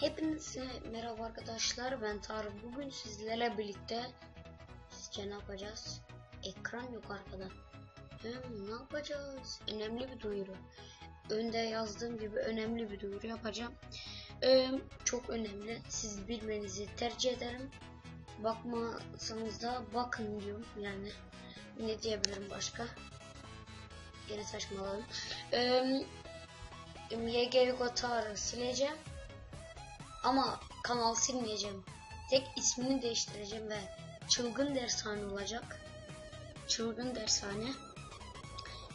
Hepinize merhaba arkadaşlar ben Tarık. Bugün sizlerle birlikte sizce ne yapacağız? Ekran yok arkada hem ne yapacağız? Önemli bir duyuru. Önde yazdığım gibi önemli bir duyuru yapacağım. Ee, çok önemli. Siz bilmenizi tercih ederim. Bakmasanız da bakın diyorum. Yani ne diyebilirim başka? Yine saçmaladım ee, YG Yugo Tarık'ı sileceğim ama kanal silmeyeceğim. Tek ismini değiştireceğim ve çılgın dershane olacak. Çılgın dershane.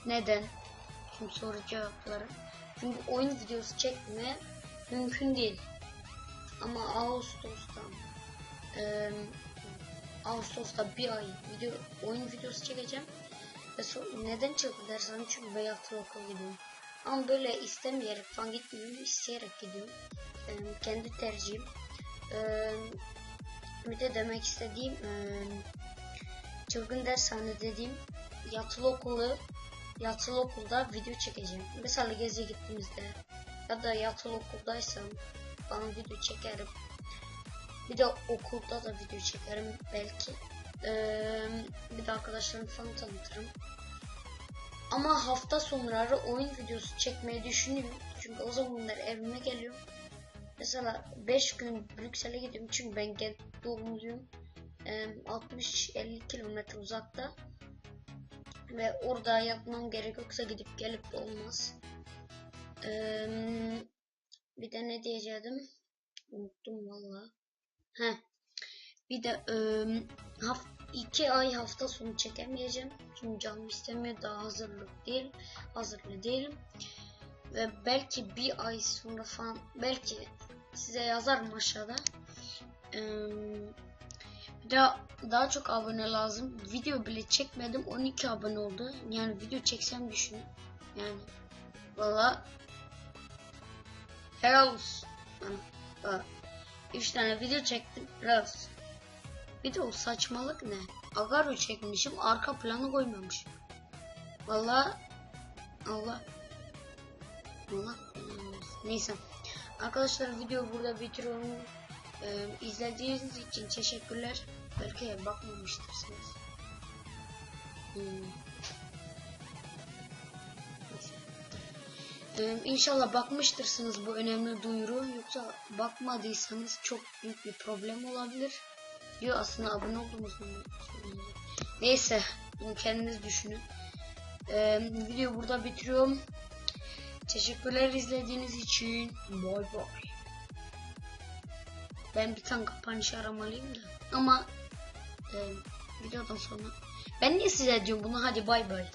Neden? Şimdi soru cevapları. Çünkü oyun videosu çekme mümkün değil. Ama Ağustos'ta eee Ağustos'ta bir ay video oyun videosu çekeceğim. Ve so neden çılgın dershane? Çünkü beyaz okul gidiyorum. Ama böyle istemeyerek falan gitmiyorum. isteyerek gidiyorum. Ee, kendi tercihim. Ee, bir de demek istediğim e, çılgın dershane dediğim yatılı okulu yatılı okulda video çekeceğim. Mesela geziye gittiğimizde ya da yatılı okuldaysam falan video çekerim. Bir de okulda da video çekerim belki. Ee, bir de arkadaşlarım falan tanıtırım. Ama hafta sonları oyun videosu çekmeyi düşünüyorum. Çünkü o zamanlar evime geliyorum. Mesela 5 gün Brüksel'e gidiyorum çünkü ben doğumluyum. Ee, 60-50 kilometre uzakta. Ve orada yapmam gerek yoksa gidip gelip olmaz. Bir de ne diyecektim? Unuttum valla. Heh. Bir de ıı, haf iki ay hafta sonu çekemeyeceğim. Çünkü canım istemiyor. Daha hazırlık değil. Hazırlı değilim. Ve belki bir ay sonra falan belki size yazarım aşağıda. Ee, de daha çok abone lazım. Video bile çekmedim. 12 abone oldu. Yani video çeksem düşünün. Yani valla helal olsun. bana. Bak, 3 tane video çektim. Helal olsun. Bir de o saçmalık ne? Agaro çekmişim. Arka planı koymamışım. Valla Allah Allah neyse. Arkadaşlar video burada bitiriyorum. Ee, izlediğiniz için teşekkürler. Belki bakmamıştırsınız. Hmm. Ee, inşallah bakmıştırsınız bu önemli duyuru. Yoksa bakmadıysanız çok büyük bir problem olabilir. Yo aslında abone olduğumuz Neyse bunu kendiniz düşünün. Ee, video burada bitiriyorum. Teşekkürler izlediğiniz için. Bye bye. Ben bir tane kapanış aramalıyım da. Ama e, videodan sonra. Ben niye size diyorum bunu hadi bay bay.